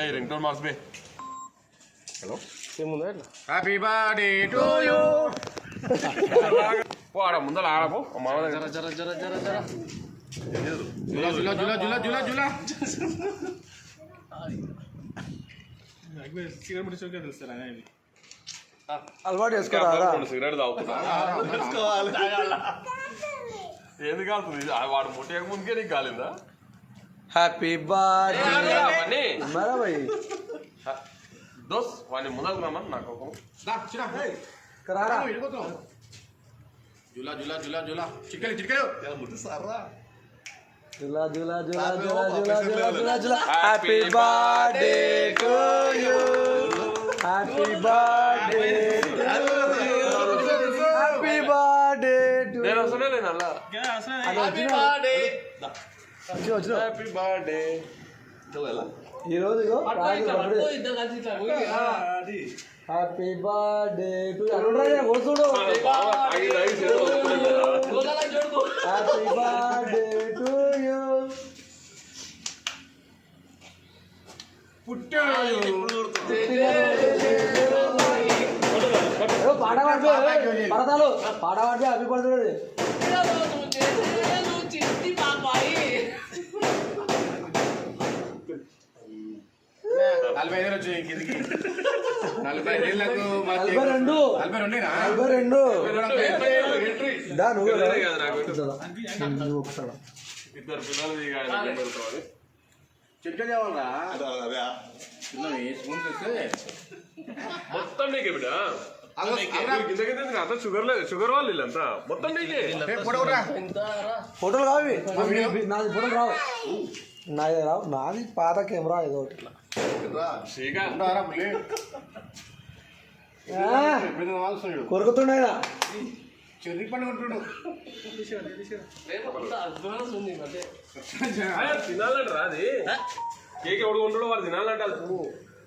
ఏయ్ ring tone marks బే. Hello? ఏముందా? ఇట్లా హ్యాపీ బర్త్డే టు యూ పో ఆడ ముందర ఆడపో మామ దగ్గర. జర జర జర జర జర. జులా జులా జులా జులా జులా జులా. సిగరెట్ ముడిచోకే తెలుస్తారా ఇది అలవాటు చేసుకోరా రెండు సిగరెట్ తాగుతున్నా ఏది కాలుతుంది ఆ వాడు ముట్టే ముందుకే నీకు కాలిందా? హ్యాపీ బర్త్డే అవన్నీ మరా భయ్ దోస్ వాడిని ముందరకు రమ్మని నాకు ఒక దా చిరా కరారా జులా జులా జులా జులా చిక్కలు చిక్కలు జులా జులా జులా జులా జులా జులా జులా జులా happy birthday to you happy birthday happy birthday to నేను వస్తూనే నేను అలా వచ్చిన వచ్చిన హ్యాపీ బర్త్డే హ్యాపీ బర్త్డే ఈరోజు happy birthday to happy birthday to you పాడవాడు పడతాలు పాడవాడు అభిపడుతున్నాడు చిట్టి పాపాయి. నలభై ఐదు వచ్చాయి ఇంకెదికి నలభై రెండు. నలభై రెండేనా రెండు. ఇద్దరు పిల్లలు దిగాడు చిట్కలు చేయాలరా మొత్తం నీకే బిడ్డ ఫోటోలు కావి నాది ఫోటోలు రావు. నాది రావు. నాది పాత కెమెరా ఏదో కొరుకుతుండే కొరుకుతున్నాయినా చెర్రీ పండుగ తినాలంటే తినాలంటారా అది? కేక్ ఎవడు కొంటాడో వాడు తినాలంటే అది పువ్వు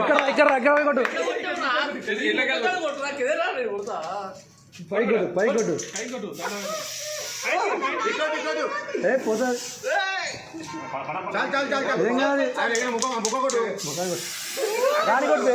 ఇక్కడ ఇక్కడ ఇక్కడ కొట్టు పై కొట్టు పై కొట్టు ఏ పోతుంది ఏం కాదు ముఖం కొట్టు గాలి కొట్టు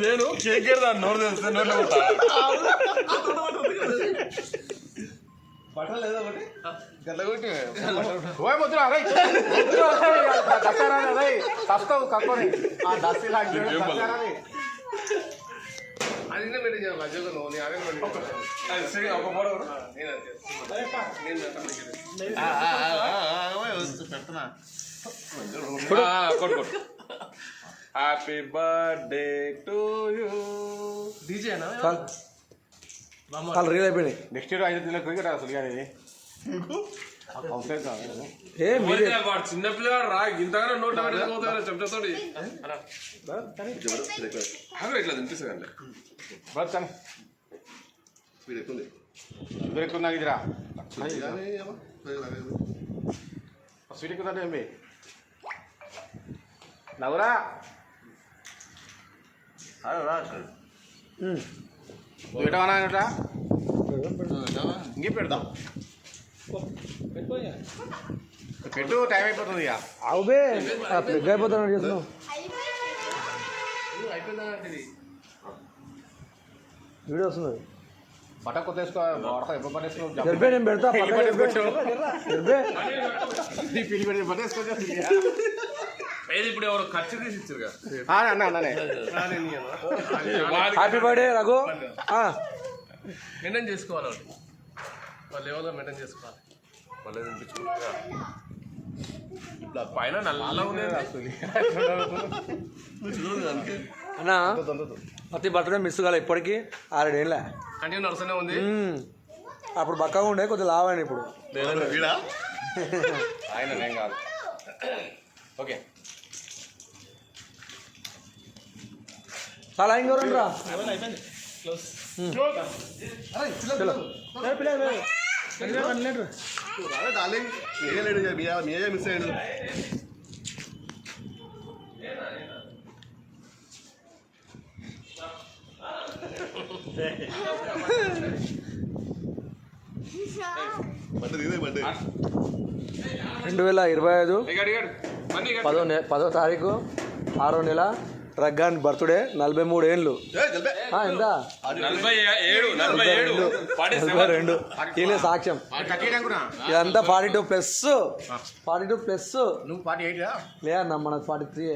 నేను కేక్ దాన్ని నోరు తెలిస్తే నోట్లో కొట్టాలి ఓయ్ ముద్ర అరే దసరా అరే తస్తావు కక్కొని. ఆ లాంటి ಅದನ್ನ ಮಾಡಿದ್ಯಾ ಲಜಗ ನೋ ನೀ ಅರೇಂಜ್ ಮಾಡಿದ್ಯಾ ಸರಿ ಅಪ್ಪ ಬರೋರು ನೀನು ಪೆಟ್ಟನ happy to you DJ call relay ಬೇಡಿ ನೆಕ್ಸ್ಟ್ ಇಯರ್ ಐದು ಕ್ರಿಕೆಟ್ ಆಗ ಸುಲಿಗಾರಿ ఏ రా ఇంతగానో నోట్ పెట్టుకోతాడు చెప్తాడు తినిపిస్తుంది బాబు కానీ పెడదాం. పెట్టు టైం అయిపోతుంది ఇక. అవుబే ప్లగ్ అయిపోతాను చేస్తున్నావు. వీడియో వస్తుంది. బట్ట కొత్త వేసుకో బట్ట ఎప్పుడు బట్ట వేసుకో జరిపే నేను పెడతా ఏది ఇప్పుడు ఎవరు ఖర్చు తీసి ఇచ్చారు కదా? అన్న అన్ననే హ్యాపీ బర్త్డే రఘు. ఆ, మెయింటైన్ చేసుకోవాలి వాళ్ళు వాళ్ళ లెవెల్లో మెయింటైన్ చేసుకోవాలి. మళ్ళీ తినిపించుకుంటా ఆ పైన నల్లగా ఉంది అన్న ప్రతి బర్త్డే మిస్ కాలే ఇప్పటికీ ఆరేడేళ్ళ కంటిన్యూ నడుస్తూనే ఉంది. అప్పుడు బక్కగా ఉండే కొద్దిగా లావాను ఇప్పుడు. ఆయన నేను కాదు. ఓకే. చాలా ఇంకోరం రా డార్లింగ్ మీరే లేడు ఇక. మీరే మీరే మిస్ అయ్యాడు బట్టలు ఇదే బట్టే రెండు వేల ఇరవై ఐదు ఇగాడు ఇగాడు మనీ ఇగాడు. పదో నె పదో తారీఖు ఆరో నెల రగ్గాన్ బర్త్డే నలభై మూడు ఏళ్ళు ఆ, ఎంత? నలభై ఏడు నలభై ఏడు. ఫార్టీ నలభై సెవెన్ రెండు. వీళ్ళే సాక్ష్యం. ఇదంతా forty two plus forty two plus నువ్వు పార్టీ ఎయిట్ లేదన్న మనకు ఫార్టీ త్రీ